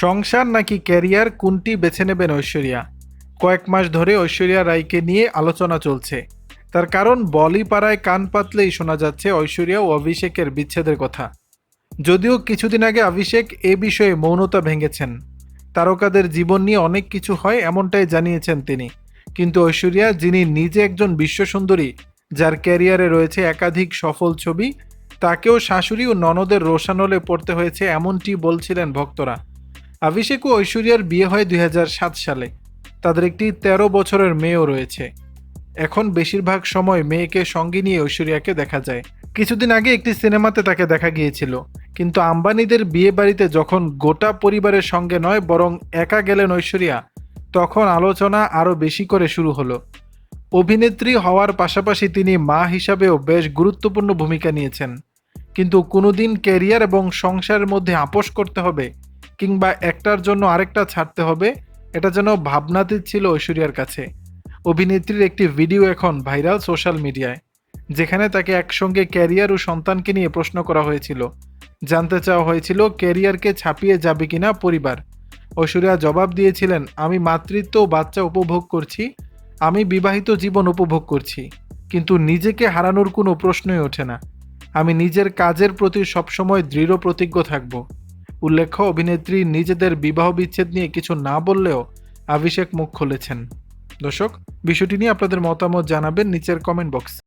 সংসার নাকি ক্যারিয়ার কোনটি বেছে নেবেন ঐশ্বরিয়া? কয়েক মাস ধরে ঐশ্বরিয়া রায়কে নিয়ে আলোচনা চলছে। তার কারণ বলিপাড়ায় কান পাতলেই শোনা যাচ্ছে ঐশ্বরিয়া ও অভিষেকের বিচ্ছেদের কথা। যদিও কিছুদিন আগে অভিষেক এ বিষয়ে মৌনতা ভেঙেছেন। তারকাদের জীবন নিয়ে অনেক কিছু হয় এমনটাই জানিয়েছেন তিনি। কিন্তু ঐশ্বরিয়া, যিনি নিজে একজন বিশ্বসুন্দরী, যার ক্যারিয়ারে রয়েছে একাধিক সফল ছবি, তাকেও শাশুড়ি ও ননদের রোশানলে পড়তে হয়েছে এমনটি বলছিলেন ভক্তরা। অভিষেক ও ঐশ্বরিয়ার বিয়ে হয় দুই হাজার সাত সালে। তাদের একটি ১৩ বছরের মেয়েও রয়েছে। এখন বেশিরভাগ সময় মেয়েকে সঙ্গে নিয়ে ঐশ্বরিয়াকে দেখা যায়। কিছুদিন আগে একটি সিনেমাতে তাকে দেখা গিয়েছিল, কিন্তু আম্বানিদের বিয়ে বাড়িতে যখন গোটা পরিবারের সঙ্গে নয়, বরং একা গেলেন ঐশ্বরিয়া, তখন আলোচনা আরও বেশি করে শুরু হলো। অভিনেত্রী হওয়ার পাশাপাশি তিনি মা হিসাবেও বেশ গুরুত্বপূর্ণ ভূমিকা নিয়েছেন। কিন্তু কোনোদিন ক্যারিয়ার এবং সংসারের মধ্যে আপোষ করতে হবে কিংবা একটার জন্য আরেকটা ছাড়তে হবে, এটা যেন ভাবনাতীত ছিল ঐশ্বরিয়ার কাছে। অভিনেত্রীর একটি ভিডিও এখন ভাইরাল সোশ্যাল মিডিয়ায়, যেখানে তাকে একসঙ্গে ক্যারিয়ার ও সন্তানকে নিয়ে প্রশ্ন করা হয়েছিল। জানতে চাওয়া হয়েছিল, ক্যারিয়ারকে ছাপিয়ে যাবে কিনা পরিবার। ঐশ্বরিয়া জবাব দিয়েছিলেন, আমি মাতৃত্ব বাচ্চা উপভোগ করছি, আমি বিবাহিত জীবন উপভোগ করছি, কিন্তু নিজেকে হারানোর কোনো প্রশ্নই ওঠে না। আমি নিজের কাজের প্রতি সবসময় দৃঢ় প্রতিজ্ঞ থাকব। উল্লেখ্য, অভিনেত্রী নিজেদের বিবাহ বিচ্ছেদ নিয়ে কিছু না বললেও আভিষেক মুখ খুলেছেন। দর্শক, বিষয়টি নিয়ে আপনাদের মতামত জানাবেন নিচের কমেন্ট বক্স